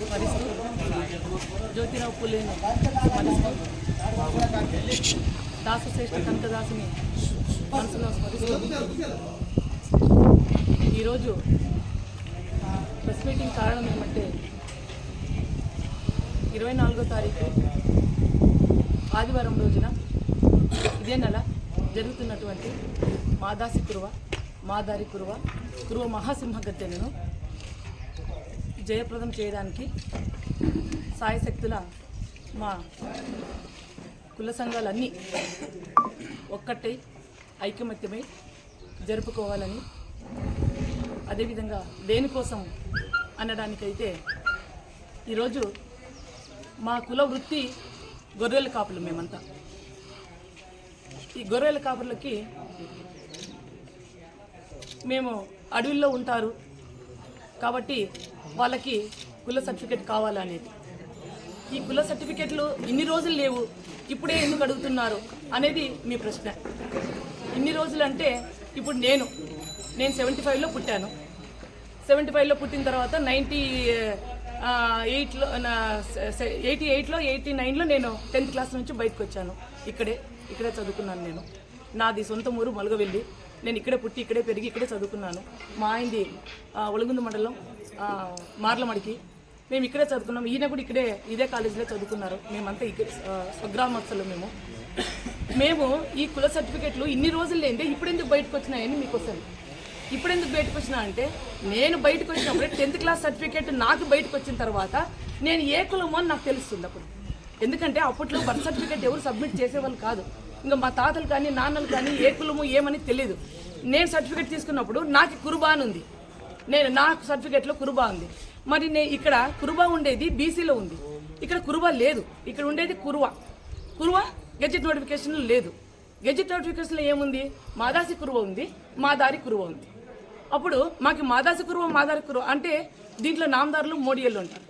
స్మరిస్తూ జ్యోతిరావు పులేను స్మరిస్తూ దాసశ్రేష్ఠ కనకదాసుని మనసులో స్మరిస్తూ ఈరోజు ప్రెస్ మీటింగ్ కారణం ఏమంటే ఇరవై నాలుగో తారీఖు ఆదివారం రోజున ఇదే నెల జరుగుతున్నటువంటి మాదాసి కురువ మాదారి కురువ కురువ మహాసింహ గద్దెలను జయప్రదం చేయడానికి సాయశక్తుల మా కుల సంఘాలన్నీ ఒక్కటై ఐకమత్యమై జరుపుకోవాలని అదేవిధంగా దేనికోసం అనడానికైతే ఈరోజు మా కుల వృత్తి గొర్రెల కాపులు మేమంతా. ఈ గొర్రెల కాపులకి మేము అడవిలో ఉంటారు. కాబట్టి వాళ్ళకి కుల సర్టిఫికేట్ కావాలనేది. ఈ కుల సర్టిఫికేట్లు ఇన్ని రోజులు లేవు ఇప్పుడే ఎందుకు అడుగుతున్నారు అనేది మీ ప్రశ్న. ఇన్ని రోజులు అంటే ఇప్పుడు నేను నేను సెవెంటీ ఫైవ్లో పుట్టాను. సెవెంటీ ఫైవ్లో పుట్టిన తర్వాత నైంటీ ఎయిట్లో ఎయిటీ ఎయిట్లో ఎయిటీ నైన్లో నేను టెన్త్ క్లాస్ నుంచి బయటకు వచ్చాను. ఇక్కడే ఇక్కడే చదువుకున్నాను నేను. నాది సొంత ఊరు మలుగవెల్లి. నేను ఇక్కడే పుట్టి ఇక్కడే పెరిగి ఇక్కడే చదువుకున్నాను. మా ఆయనది ఆ, ఒలగుంద మండలం మార్లమడికి. మేము ఇక్కడే చదువుకున్నాం. ఈయన కూడా ఇక్కడే ఇదే కాలేజీలో చదువుకున్నారు. మేమంతా ఇక్కడ ఆ, స్వగ్రామస్తులు మేము. మేము ఈ కుల సర్టిఫికెట్లు ఇన్ని రోజులు లేందే ఇప్పుడు ఎందుకు బయటకు వచ్చినాయని మీకు వస్తుంది. ఇప్పుడు ఎందుకు బయటకు వచ్చినా అంటే నేను బయటకు వచ్చినప్పుడు టెన్త్ క్లాస్ సర్టిఫికేట్ నాకు బయటకు వచ్చిన తర్వాత నేను ఏ కులమో అని నాకు తెలుస్తుంది అప్పుడు. ఎందుకంటే అప్పట్లో బర్త్ సర్టిఫికేట్ ఎవరు సబ్మిట్ చేసేవాళ్ళు కాదు. ఇంకా మా తాతలు కానీ నాన్నలు కానీ ఏ కులము ఏమని తెలియదు నేను సర్టిఫికేట్ తీసుకున్నప్పుడు నాకు కురుబా అని ఉంది. నేను నా సర్టిఫికేట్లో కురుబా ఉంది. మరి నేను ఇక్కడ కురుబా ఉండేది బీసీలో ఉంది. ఇక్కడ కురుబా లేదు. ఇక్కడ ఉండేది కురువా. కురువా గెజెట్ నోటిఫికేషన్ లేదు. గెజెట్ నోటిఫికేషన్లో ఏముంది? మాదాసి కురువ ఉంది మాదారి కురువ ఉంది. అప్పుడు మాకు మాదాసి కురువ మాదారి కురువ అంటే దీంట్లో నామదారులు మోడియలు ఉంటారు.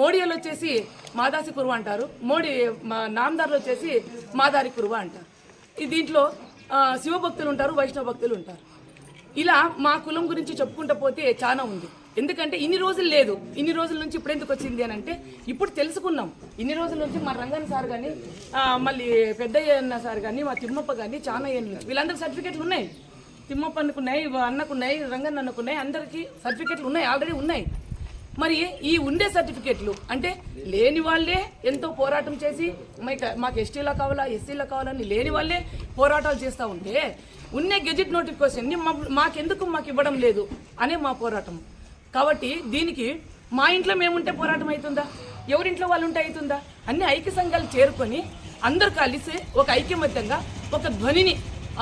మోడియలు వచ్చేసి మాదాసి కురువ అంటారు. మోడీ మా నామదారులు వచ్చేసి మాదారి కురువ అంటారు. ఈ దీంట్లో శివభక్తులు ఉంటారు వైష్ణవ భక్తులు ఉంటారు. ఇలా మా కులం గురించి చెప్పుకుంటూ పోతే చాలా ఉంది. ఎందుకంటే ఇన్ని రోజులు లేదు. ఇన్ని రోజుల నుంచి ఇప్పుడు ఎందుకు వచ్చింది అని అంటే ఇప్పుడు తెలుసుకున్నాం. ఇన్ని రోజుల నుంచి మా రంగన్ సార్ కానీ మళ్ళీ పెద్దయ్య అన్న సార్ కానీ మా తిమ్మప్ప కానీ చాలా అయ్యి వీళ్ళందరూ సర్టిఫికెట్లు ఉన్నాయి. తిమ్మప్ప అన్నకున్నాయి అన్నకున్నాయి రంగన్ అన్నకున్నాయి. అందరికీ సర్టిఫికెట్లు ఉన్నాయి ఆల్రెడీ ఉన్నాయి. మరి ఈ ఉండే సర్టిఫికెట్లు అంటే లేని వాళ్ళే ఎంతో పోరాటం చేసి మాకు ఎస్టీలో కావాలా ఎస్సీలో కావాలని లేని వాళ్ళే పోరాటాలు చేస్తూ ఉంటే ఉన్న గెజిట్ నోటిఫికేషన్ని మాకెందుకు మాకు ఇవ్వడం లేదు అనే మా పోరాటం. కాబట్టి దీనికి మా ఇంట్లో మేముంటే పోరాటం అవుతుందా? ఎవరింట్లో వాళ్ళు ఉంటే అవుతుందా? అన్ని ఐక్య సంఘాలు చేరుకొని అందరు కలిసి ఒక ఐక్యమత్యంగా ఒక ధ్వనిని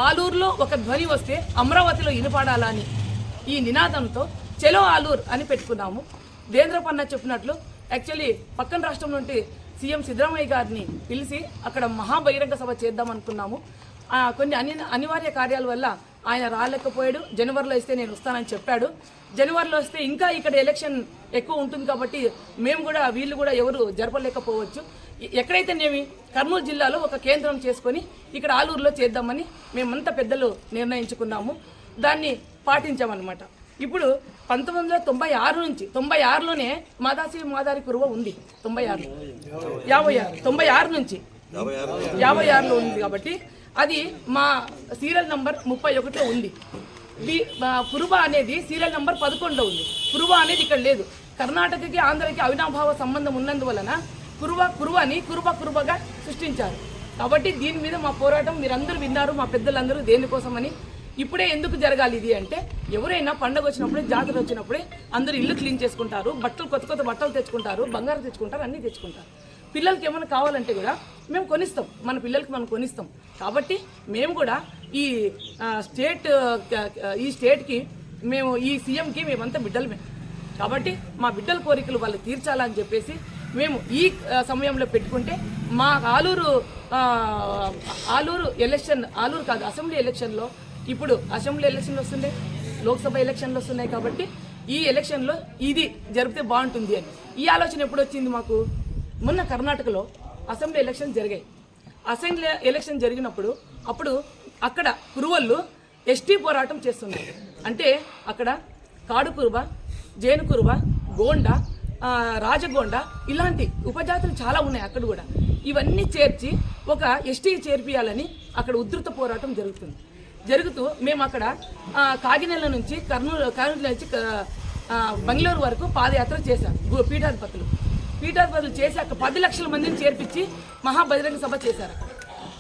ఆలూరులో ఒక ధ్వని వస్తే అమరావతిలో ఇనపాడాలా అని ఈ నినాదంతో చెలో ఆలూర్ అని పెట్టుకున్నాము. దేంద్రపన్న చెప్పినట్లు యాక్చువల్లీ పక్కన రాష్ట్రం నుండి సీఎం సిద్ధరామయ్య గారిని పిలిచి అక్కడ మహాబహిరంగ సభ చేద్దాం అనుకున్నాము. ఆ, కొన్ని అని అనివార్య కార్యాల వల్ల ఆయన రాలేకపోయాడు. జనవరిలో ఇస్తే నేను వస్తానని చెప్పాడు. జనవరిలో వస్తే ఇంకా ఇక్కడ ఎలక్షన్ ఎక్కువ ఉంటుంది కాబట్టి మేము కూడా వీళ్ళు కూడా ఎవరు జరపలేకపోవచ్చు. ఎక్కడైతే ఎక్కడైతేనేమి కర్నూలు జిల్లాలో ఒక కేంద్రం చేసుకొని ఇక్కడ ఆలూరులో చేద్దామని మేమంతా పెద్దలు నిర్ణయించుకున్నాము. దాన్ని పాటించామన్నమాట. ఇప్పుడు పంతొమ్మిది వందల తొంభై ఆరు నుంచి తొంభై ఆరులోనే మాదాసి మాదారి కురువ ఉంది. తొంభై ఆరు యాభై ఆరు తొంభై ఆరు నుంచి. యాభై ఆరులో ఉంది కాబట్టి అది మా సీరియల్ నంబర్ ముప్పై ఒకటిలో ఉంది. బి మా కురుబ అనేది సీరియల్ నంబర్ పదకొండులో ఉంది. కురుబ అనేది ఇక్కడ లేదు. కర్ణాటకకి ఆంధ్రకి అవినాభావ సంబంధం ఉన్నందువలన కురువ కురువని కురుబ కురుబగా సృష్టించారు. కాబట్టి దీని మీద మా పోరాటం మీరందరూ విన్నారు మా పెద్దలందరూ దేనికోసమని ఇప్పుడే ఎందుకు జరగాలి ఇది అంటే ఎవరైనా పండగ వచ్చినప్పుడే జాతర వచ్చినప్పుడే అందరూ ఇల్లు క్లీన్ చేసుకుంటారు బట్టలు కొత్త కొత్త బట్టలు తెచ్చుకుంటారు బంగారం తెచ్చుకుంటారు అన్నీ తెచ్చుకుంటారు. పిల్లలకి ఏమైనా కావాలంటే కూడా మేము కొనిస్తాం మన పిల్లలకి మనం కొనిస్తాం. కాబట్టి మేము కూడా ఈ స్టేట్ ఈ స్టేట్కి మేము ఈ సీఎంకి మేమంతా బిడ్డలమే కాబట్టి మా బిడ్డల కోరికలు వాళ్ళు తీర్చాలని చెప్పేసి మేము ఈ సమయంలో పెట్టుకుంటే మా ఆలూరు ఆలూరు ఎలక్షన్ ఆలూరు కాదు అసెంబ్లీ ఎలక్షన్లో ఇప్పుడు అసెంబ్లీ ఎలక్షన్లు వస్తున్నాయి లోక్సభ ఎలక్షన్లు వస్తున్నాయి కాబట్టి ఈ ఎలక్షన్లో ఇది జరిపితే బాగుంటుంది అని. ఈ ఆలోచన ఎప్పుడు వచ్చింది మాకు? మొన్న కర్ణాటకలో అసెంబ్లీ ఎలక్షన్ జరిగాయి. అసెంబ్లీ ఎలక్షన్ జరిగినప్పుడు అప్పుడు అక్కడ కురువళ్ళు ఎస్టీ పోరాటం చేస్తున్నారు. అంటే అక్కడ కాడు కురుబ జేను కురుబ గోండ రాజగోండ ఇలాంటి ఉపజాతులు చాలా ఉన్నాయి అక్కడ కూడా. ఇవన్నీ చేర్చి ఒక ఎస్టీ చేర్పియాలని అక్కడ ఉధృత పోరాటం జరుగుతుంది. జరుగుతూ మేము అక్కడ కాకినాడ నుంచి కర్నూలు కర్నూలు నుంచి బెంగళూరు వరకు పాదయాత్ర చేశాం పీఠాధిపతులు. పీఠాధిపతులు చేసి అక్కడ పది లక్షల మందిని చేర్పించి మహాబహిరంగ సభ చేశారు.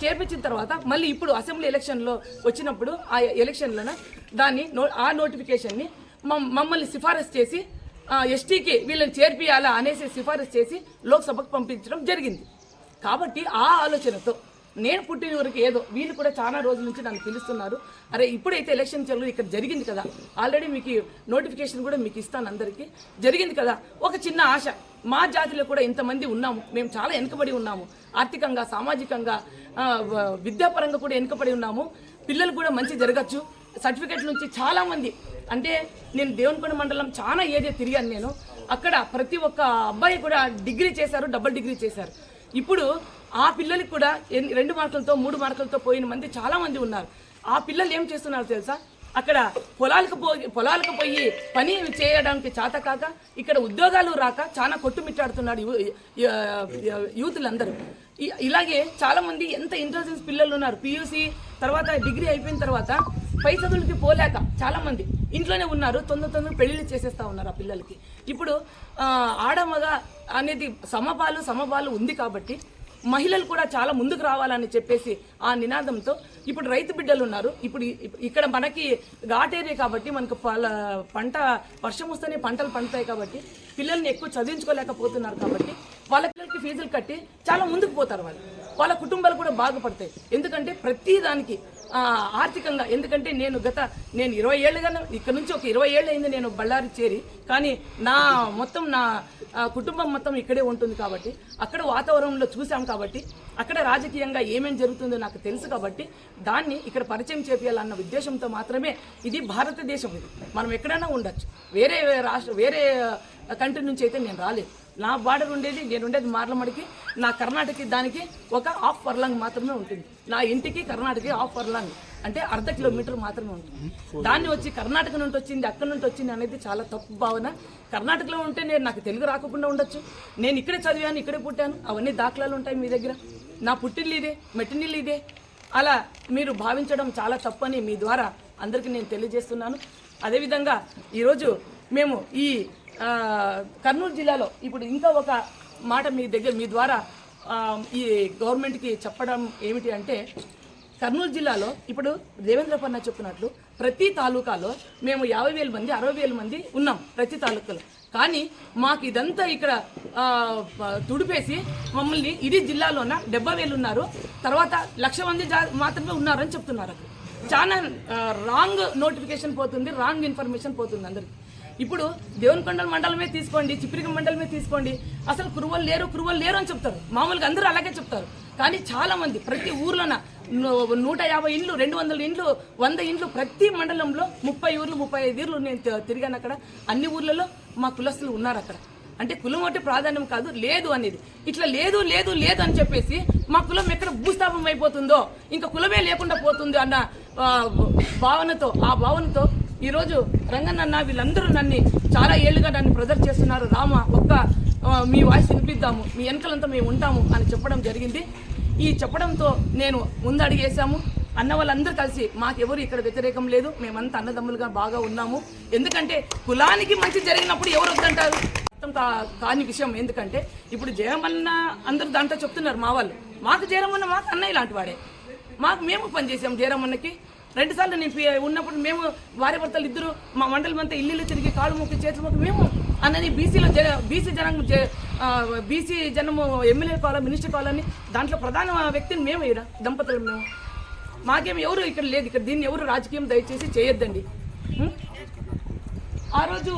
చేర్పించిన తర్వాత మళ్ళీ ఇప్పుడు అసెంబ్లీ ఎలక్షన్లో వచ్చినప్పుడు ఆ ఎలక్షన్లోన దాన్ని నో ఆ నోటిఫికేషన్ని మమ్మల్ని సిఫారసు చేసి ఎస్టీకి వీళ్ళని చేర్పియాలా అనేసి సిఫారసు చేసి లోక్సభకు పంపించడం జరిగింది. కాబట్టి ఆ ఆలోచనతో నేను పుట్టిన ఊరికి ఏదో వీళ్ళు కూడా చాలా రోజుల నుంచి నన్ను పిలుస్తున్నారు. అరే ఇప్పుడైతే ఎలక్షన్ చెల్లు ఇక్కడ జరిగింది కదా. ఆల్రెడీ మీకు నోటిఫికేషన్ కూడా మీకు ఇస్తాను అందరికీ. జరిగింది కదా. ఒక చిన్న ఆశ. మా జాతిలో కూడా ఇంతమంది ఉన్నాము. మేము చాలా వెనుకబడి ఉన్నాము. ఆర్థికంగా సామాజికంగా విద్యాపరంగా కూడా వెనుకబడి ఉన్నాము. పిల్లలు కూడా మంచి జరగచ్చు. సర్టిఫికెట్ నుంచి చాలామంది అంటే నేను దేవునికొండ మండలం చాలా ఏరియా తిరిగాను నేను. అక్కడ ప్రతి ఒక్క అబ్బాయి కూడా డిగ్రీ చేశారు డబుల్ డిగ్రీ చేశారు. ఇప్పుడు ఆ పిల్లలకి కూడా రెండు మార్కులతో మూడు మార్కులతో పోయిన మంది చాలామంది ఉన్నారు ఆ పిల్లలు ఏం చేస్తున్నారు తెలుసా అక్కడ పొలాలకు పోయి పొలాలకు పోయి పని చేయడానికి చేత కాక ఇక్కడ ఉద్యోగాలు రాక చాలా కొట్టుమిట్టాడుతున్నాడు యూ- ఇలాగే చాలా మంది ఎంత ఇంటెలిజెన్స్ పిల్లలు ఉన్నారు పియూసీ తర్వాత డిగ్రీ అయిపోయిన తర్వాత పై చదువులకి పోలేక చాలా మంది ఇంట్లోనే ఉన్నారు తొందర తొందర పెళ్ళిళ్ళు చేసేస్తా ఉన్నారు ఆ పిల్లలకి. ఇప్పుడు ఆడమగ అనేది సమపాలు సమపాలు ఉంది కాబట్టి మహిళలు కూడా చాలా ముందుకు రావాలని చెప్పేసి ఆ నినాదంతో ఇప్పుడు రైతు బిడ్డలు ఉన్నారు. ఇప్పుడు ఇక్కడ మనకి ఘాట్ ఏరియా కాబట్టి మనకు పంట వర్షం వస్తేనే పంటలు పండుతాయి కాబట్టి పిల్లల్ని ఎక్కువ చదివించుకోలేకపోతున్నారు కాబట్టి వాళ్ళ పిల్లలకి ఫీజులు కట్టి చాలా ముందుకు పోతారు వాళ్ళు. వాళ్ళ కుటుంబాలు కూడా బాగుపడతాయి. ఎందుకంటే ప్రతి దానికి ఆర్థికంగా. ఎందుకంటే నేను గత నేను ఇరవై ఏళ్ళుగా ఇక్కడ నుంచి ఒక ఇరవై ఏళ్ళు అయింది నేను బళ్ళారి చేరి. కానీ నా మొత్తం నా కుటుంబం మొత్తం ఇక్కడే ఉంటుంది కాబట్టి అక్కడ వాతావరణంలో చూసాం కాబట్టి అక్కడ రాజకీయంగా ఏమేం జరుగుతుందో నాకు తెలుసు కాబట్టి దాన్ని ఇక్కడ పరిచయం చేయాలన్న ఉద్దేశంతో మాత్రమే ఇది భారతదేశం ఇది. మనం ఎక్కడైనా ఉండొచ్చు. వేరే రాష్ట్ర వేరే కంట్రీ నుంచి అయితే నేను రాలేదు. నా బార్డర్ ఉండేది నేను ఉండేది మార్లమడికి. నా కర్ణాటక దానికి ఒక హాఫ్ ఫర్లాంగ్ మాత్రమే ఉంటుంది. నా ఇంటికి కర్ణాటక హాఫ్ ఫర్లాంగ్. అంటే అర్ధ కిలోమీటర్ మాత్రమే ఉంటుంది. దాన్ని వచ్చి కర్ణాటక నుండి వచ్చింది అక్కడ నుండి వచ్చింది అనేది చాలా తప్పు భావన. కర్ణాటకలో ఉంటే నేను నాకు తెలుగు రాకుండా ఉండొచ్చు. నేను ఇక్కడే చదివాను ఇక్కడే పుట్టాను. అవన్నీ దాఖలాలు ఉంటాయి మీ దగ్గర. నా పుట్టిల్లు ఇదే మెట్టినిల్లు ఇదే. అలా మీరు భావించడం చాలా తప్పని మీ ద్వారా అందరికీ నేను తెలియజేస్తున్నాను. అదేవిధంగా ఈరోజు మేము ఈ కర్నూలు జిల్లాలో ఇప్పుడు ఇంకా ఒక మాట మీ దగ్గర మీ ద్వారా ఈ గవర్నమెంట్కి చెప్పడం ఏమిటి అంటే కర్నూలు జిల్లాలో ఇప్పుడు దేవేంద్ర పన్న చెప్పినట్లు ప్రతి తాలూకాలో మేము యాభై వేల మంది అరవై వేల మంది ఉన్నాం ప్రతి తాలూకాలో. కానీ మాకు ఇదంతా ఇక్కడ తుడిపేసి మమ్మల్ని ఇది జిల్లాలోన డెబ్బై వేలు ఉన్నారు. తర్వాత లక్ష మంది మాత్రమే ఉన్నారని చెప్తున్నారు. అక్కడ చాలా రాంగ్ నోటిఫికేషన్ పోతుంది రాంగ్ ఇన్ఫర్మేషన్ పోతుంది అందరికి. ఇప్పుడు దేవనకొండల మండలమే తీసుకోండి చిప్పిరిగం మండలమే తీసుకోండి. అసలు కురువలు లేరు కురువలు లేరు అని చెప్తారు. మామూలుగా అందరూ అలాగే చెప్తారు. కానీ చాలామంది ప్రతి ఊర్లోన నూట యాభై ఇండ్లు రెండు వందల ఇండ్లు వంద ఇండ్లు ప్రతి మండలంలో ముప్పై ఊర్లు ముప్పై ఐదు ఊర్లు నేను తిరిగాను అక్కడ. అన్ని ఊర్లలో మా కులస్తులు ఉన్నారు అక్కడ. అంటే కులం ఒకటి ప్రాధాన్యం కాదు లేదు అనేది. ఇట్లా లేదు లేదు లేదు అని చెప్పేసి మా కులం ఎక్కడ భూస్థాపం అయిపోతుందో ఇంకా కులమే లేకుండా పోతుంది అన్న భావనతో ఆ భావనతో ఈరోజు రంగన్న వీళ్ళందరూ నన్ను చాలా ఏళ్ళుగా నన్ను ప్రెజర్ చేస్తున్నారు. రామ ఒక్క మీ వాయిస్ వినిపిద్దాము. మీ వెనకలంతా మేము ఉంటాము అని చెప్పడం జరిగింది. ఈ చెప్పడంతో నేను ముందడిగేసాము అన్న వాళ్ళందరూ కలిసి మాకెవరు ఇక్కడ వ్యతిరేకం లేదు. మేమంతా అన్నదమ్ములుగా బాగా ఉన్నాము. ఎందుకంటే కులానికి మంచి జరిగినప్పుడు ఎవరు వద్దంటారు? అర్థం కా కాని విషయం ఎందుకంటే ఇప్పుడు జయమన్న అందరు దాంట్లో చెప్తున్నారు మా వాళ్ళు. మాకు జయరమన్న మాకు అన్నయ్య లాంటి వాడే. మాకు మేము పనిచేసాం జయరమన్నకి. రెండుసార్లు నేను ఉన్నప్పుడు మేము భార్య భర్తలు ఇద్దరు మా మండలం అంతా ఇల్లు తిరిగి కాళ్ళు మొక్కి చేతులు మొక్కి మేము అన్నది బీసీలో జన బీసీ జనం బీసీ జనము ఎమ్మెల్యే కావాలా మినిస్టర్ కావాలని దాంట్లో ప్రధాన వ్యక్తిని మేము ఇక్కడ దంపతులు మేము. మాకేం ఎవరు ఇక్కడ లేదు ఇక్కడ దీన్ని ఎవరు రాజకీయం దయచేసి చేయొద్దండి. ఆ రోజు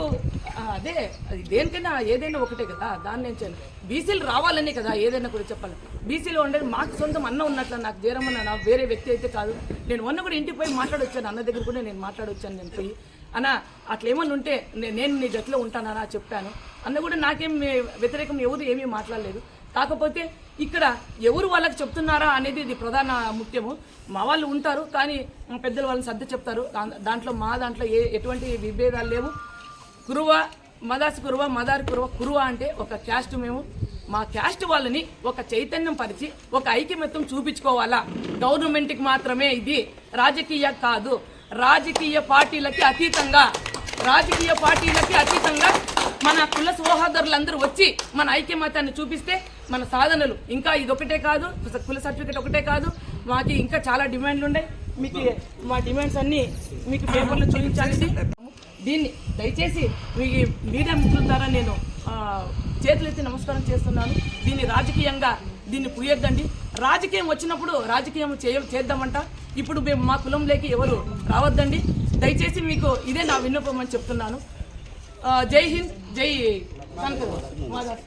అదే అది దేనికైనా ఏదైనా ఒకటే కదా దాన్ని నేను చేయను బీసీలు రావాలనే కదా ఏదైనా కూడా చెప్పాలి. బీసీలో ఉండే మాకు సొంతం అన్న ఉన్నట్లు నాకు జయరమ్మన్న నా వేరే వ్యక్తి అయితే కాదు. నేను మొన్న కూడా ఇంటికి పోయి మాట్లాడొచ్చాను అన్న దగ్గర కూడా నేను మాట్లాడొచ్చాను నేను పోయి. అన్న అట్లా ఏమన్నా ఉంటే నేను నీ జట్లో ఉంటానన్నా చెప్పాను. అన్న కూడా నాకేం వ్యతిరేకం ఎవరు ఏమీ మాట్లాడలేదు. కాకపోతే ఇక్కడ ఎవరు వాళ్ళకి చెప్తున్నారా అనేది ఇది ప్రధాన ముఖ్యము. మా వాళ్ళు ఉంటారు కానీ పెద్దలు వాళ్ళని సర్ది చెప్తారు. దాంట్లో మా దాంట్లో ఏ ఎటువంటి విభేదాలు లేవు. కురువ మదాస్ కురువ మదార్ కురువ కురువ అంటే ఒక క్యాస్ట్ మేము. మా క్యాస్ట్ వాళ్ళని ఒక చైతన్యం పరిచి ఒక ఐక్యమత్యం చూపించుకోవాలా? గవర్నమెంట్కి మాత్రమే ఇది రాజకీయ కాదు. రాజకీయ పార్టీలకి అతీతంగా రాజకీయ పార్టీలకి అతీతంగా మన కుల సోహోదరులందరూ వచ్చి మన ఐక్యమత్యాన్ని చూపిస్తే మన సాధనలు. ఇంకా ఇదొకటే కాదు కుల సర్టిఫికేట్ ఒకటే కాదు. మాకు ఇంకా చాలా డిమాండ్లు ఉన్నాయి మీకు మా డిమాండ్స్ అన్నీ మీకు పేపర్లో చూపించాలి దీన్ని దయచేసి మీ మీడియా మిత్రుల ద్వారా నేను చేతులెత్తి నమస్కారం చేస్తున్నాను. దీన్ని రాజకీయంగా దీన్ని పుయ్యొద్దండి రాజకీయం వచ్చినప్పుడు రాజకీయం చేయ చేద్దామంట. ఇప్పుడు మేము మా కులంలోకి ఎవరు రావద్దండి. దయచేసి మీకు ఇదే నా విన్నపం అని చెప్తున్నాను. జై హింద్ జై కనక మాదాస్